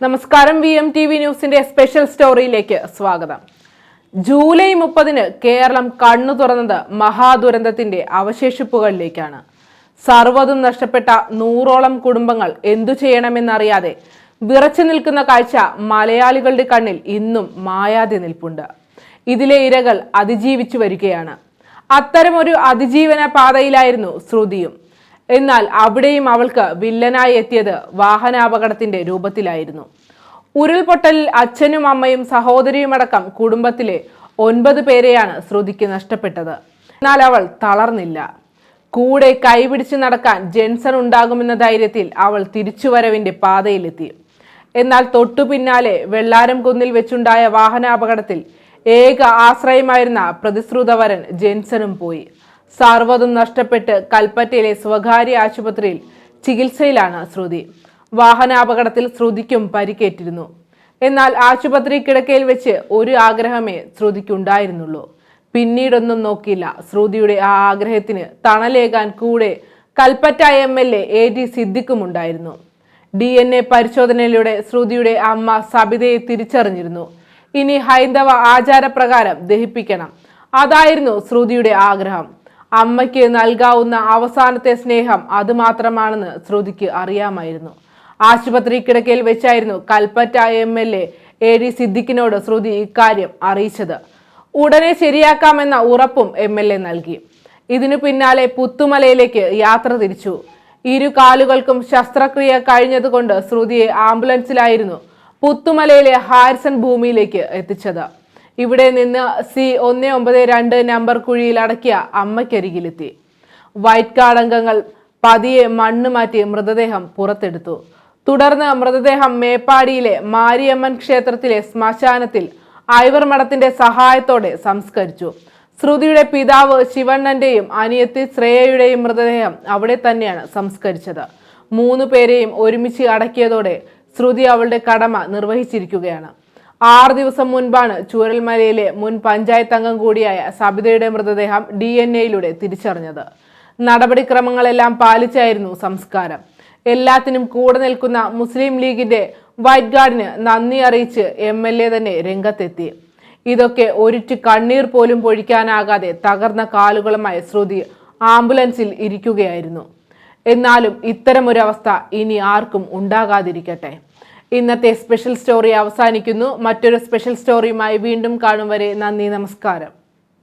നമസ്കാരം V M T V ന്യൂസിന്റെ special സ്റ്റോറിയിലേക്ക് സ്വാഗതം. ജൂലൈ മുപ്പതിന് കേരളം കണ്ണു തുറന്നത് മഹാദുരന്തത്തിന്റെ അവശേഷിപ്പുകളിലേക്കാണ്. സർവതും നഷ്ടപ്പെട്ട നൂറോളം കുടുംബങ്ങൾ എന്തു ചെയ്യണമെന്നറിയാതെ വിറച്ചു നിൽക്കുന്ന കാഴ്ച മലയാളികളുടെ കണ്ണിൽ ഇന്നും മായാതെ നിൽപ്പുണ്ട്. ഇതിലെ ഇരകൾ അതിജീവിച്ചു വരികയാണ്. അത്തരമൊരു അതിജീവന പാതയിലായിരുന്നു ശ്രുതിയും. എന്നാൽ അവിടെയും അവൾക്ക് വില്ലനായി എത്തിയത് വാഹനാപകടത്തിന്റെ രൂപത്തിലായിരുന്നു. ഉരുൾപൊട്ടലിൽ അച്ഛനും അമ്മയും സഹോദരിയുമടക്കം കുടുംബത്തിലെ ഒൻപത് പേരെയാണ് ശ്രുതിക്ക് നഷ്ടപ്പെട്ടത്. എന്നാൽ അവൾ തളർന്നില്ല. കൂടെ കൈപിടിച്ച് നടക്കാൻ ജെൻസൺ ഉണ്ടാകുമെന്ന ധൈര്യത്തിൽ അവൾ തിരിച്ചുവരവിന്റെ പാതയിലെത്തി. എന്നാൽ തൊട്ടു പിന്നാലെ വെള്ളാരം കുന്നിൽ വെച്ചുണ്ടായ വാഹനാപകടത്തിൽ ഏക ആശ്രയമായിരുന്ന പ്രതിശ്രുതവരൻ ജെൻസനും പോയി. സർവതും നഷ്ടപ്പെട്ട് കൽപ്പറ്റയിലെ സ്വകാര്യ ആശുപത്രിയിൽ ചികിത്സയിലാണ് ശ്രുതി. വാഹനാപകടത്തിൽ ശ്രുതിക്കും പരിക്കേറ്റിരുന്നു. എന്നാൽ ആശുപത്രി കിടക്കയിൽ വെച്ച് ഒരു ആഗ്രഹമേ ശ്രുതിക്കുണ്ടായിരുന്നുള്ളൂ. പിന്നീടൊന്നും നോക്കിയില്ല. ശ്രുതിയുടെ ആ ആഗ്രഹത്തിന് തണലേകാൻ കൂടെ Kalpetta M L A A T സിദ്ദിഖുമുണ്ടായിരുന്നു. D N A പരിശോധനയിലൂടെ ശ്രുതിയുടെ അമ്മ സബിതയെ തിരിച്ചറിഞ്ഞിരുന്നു. ഇനി ഹൈന്ദവ ആചാരപ്രകാരം ദഹിപ്പിക്കണം. അതായിരുന്നു ശ്രുതിയുടെ ആഗ്രഹം. അമ്മയ്ക്ക് നൽകാവുന്ന അവസാനത്തെ സ്നേഹം അതുമാത്രമാണെന്ന് ശ്രുതിക്ക് അറിയാമായിരുന്നു. ആശുപത്രി കിടക്കയിൽ വെച്ചായിരുന്നു Kalpetta M L A A D സിദ്ദിഖിനോട് ശ്രുതി ഇക്കാര്യം അറിയിച്ചത്. ഉടനെ ശരിയാക്കാമെന്ന ഉറപ്പും എം എൽ എ നൽകി. ഇതിനു പിന്നാലെ പുത്തുമലയിലേക്ക് യാത്ര തിരിച്ചു. ഇരു കാലുകൾക്കും ശസ്ത്രക്രിയ കഴിഞ്ഞതുകൊണ്ട് ശ്രുതിയെ ആംബുലൻസിലായിരുന്നു പുത്തുമലയിലെ ഹാരിസൺ ഭൂമിയിലേക്ക് എത്തിച്ചത്. ഇവിടെ നിന്ന് സി ഒന്ന് ഒമ്പത് രണ്ട് നമ്പർ കുഴിയിൽ അടക്കിയ അമ്മയ്ക്കരികിലെത്തി. വൈറ്റ് കാർഡ് അംഗങ്ങൾ പതിയെ മണ്ണ് മാറ്റി മൃതദേഹം പുറത്തെടുത്തു. തുടർന്ന് മൃതദേഹം മേപ്പാടിയിലെ മാരിയമ്മൻ ക്ഷേത്രത്തിലെ ശ്മശാനത്തിൽ ഐവർ മഠത്തിന്റെ സഹായത്തോടെ സംസ്കരിച്ചു. ശ്രുതിയുടെ പിതാവ് ശിവണ്ണന്റെയും അനിയത്തി ശ്രേയയുടെയും മൃതദേഹം അവിടെ തന്നെയാണ് സംസ്കരിച്ചത്. മൂന്ന് പേരെയും ഒരുമിച്ച് അടക്കിയതോടെ ശ്രുതി അവളുടെ കടമ നിർവഹിച്ചിരിക്കുകയാണ്. ആറ് ദിവസം മുൻപാണ് ചൂരൽമലയിലെ മുൻ പഞ്ചായത്ത് അംഗം കൂടിയായ സബിതയുടെ മൃതദേഹം ഡി എൻ എയിലൂടെ തിരിച്ചറിഞ്ഞത്. നടപടിക്രമങ്ങളെല്ലാം പാലിച്ചായിരുന്നു സംസ്കാരം. എല്ലാത്തിനും കൂടെ നിൽക്കുന്ന മുസ്ലിം ലീഗിന്റെ വൈറ്റ് ഗാർഡിന് നന്ദി അറിയിച്ച് എം എൽ എ തന്നെ രംഗത്തെത്തി. ഇതൊക്കെ ഒരിറ്റ് കണ്ണീർ പോലും പൊഴിക്കാനാകാതെ തകർന്ന കാലുകളുമായി ശ്രുതി ആംബുലൻസിൽ ഇരിക്കുകയായിരുന്നു. എന്നാലും ഇത്തരമൊരവസ്ഥ ഇനി ആർക്കും ഉണ്ടാകാതിരിക്കട്ടെ. ഇന്നത്തെ സ്പെഷ്യൽ സ്റ്റോറി അവസാനിക്കുന്നു. മറ്റൊരു സ്പെഷ്യൽ സ്റ്റോറിയുമായി വീണ്ടും കാണും വരെ നന്ദി നമസ്കാരം.